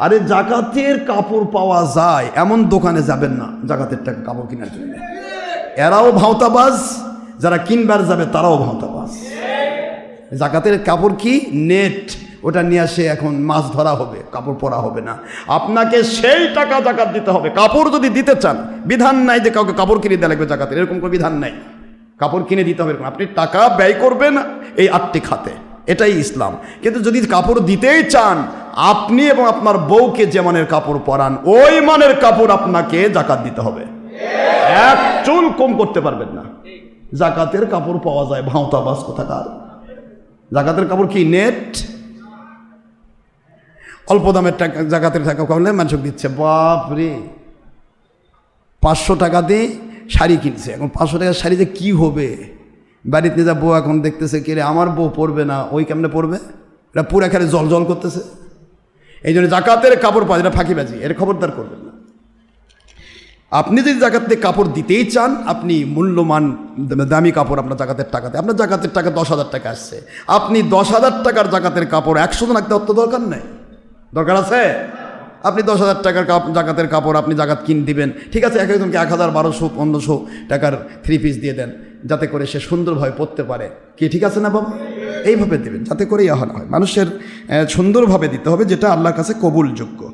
আরে জাকাতের কাপড় পাওয়া যায়, এমন দোকানে যাবেন না জাকাতের টাকা কাপড় কেনার জন্য। এরাও ভাওতাবাজ, যারা কিনবার যাবে তারাও ভাওতাবাজ। জাকাতের কাপড় কি? নেট। ওটা নিয়ে আসে এখন মাছ ধরা হবে, কাপড় পরা হবে না। আপনাকে সেই টাকা জাকাত দিতে হবে। কাপড় যদি দিতে চান, বিধান নাই যে কাউকে কাপড় কিনে দেওয়া লাগবে জাকাতের, এরকম কোনো বিধান নাই। কাপড় কিনে দিতে হবে। আপনি টাকা ব্যয় করবেন এই আটটি খাতে। এটাই ইসলাম। কিন্তু যদি কাপড় দিতেই চান আপনি এবং আপনার বউকে যে মানের কাপড় পরান, ওই মানের কাপড় আপনাকে জাকাত দিতে হবে। এক চুল কম করতে পারবেন না। জাকাতের কাপড় পাওয়া যায় ভাঁওতাবাস কোথাকার? জাকাতের কাপড় কি নেট? অল্প দামের টাকা, জাকাতের টাকা করলে মানুষ দিচ্ছে। বাপ রে পাঁচশো টাকা দিয়ে শাড়ি কিনছে। এখন পাঁচশো টাকার শাড়ি যে কী হবে? বাড়িতে যা বউ এখন দেখতেছে, কে আমার বউ পরবে না। ওই কেমনে পরবে? এটা পুরা খেলে জল জল করতেছে। এই জন্য জাকাতের কাপড় পাওয়া এটা ফাঁকিবাজি এর খবরদার করবেন না। আপনি যদি জাকাতে কাপড় দিতেই চান, আপনি মূল্যমান দামি কাপড় আপনার জাকাতের টাকাতে। আপনার জাকাতের টাকা দশ হাজার টাকা আসছে। আপনি দশ হাজার টাকার জাকাতের কাপড় একশো জন রাখতে অত দরকার নেই। দরকার আছে? আপনি দশ হাজার টাকার কাপ- জাকাতের কাপড় আপনি জাকাত কিন দিবেন। ঠিক আছে, এক একজনকে এক হাজার, বারোশো, পনেরোশো টাকার থ্রি পিস দিয়ে দেন, যাতে করে সে সুন্দরভাবে পরতে পারে। কি ঠিক আছে না বাবা? এইভাবে দেবেন যাতে করে ইয়া হয়। মানুষের সুন্দরভাবে দিতে হবে যেটা আল্লাহর কাছে কবুলযোগ্য।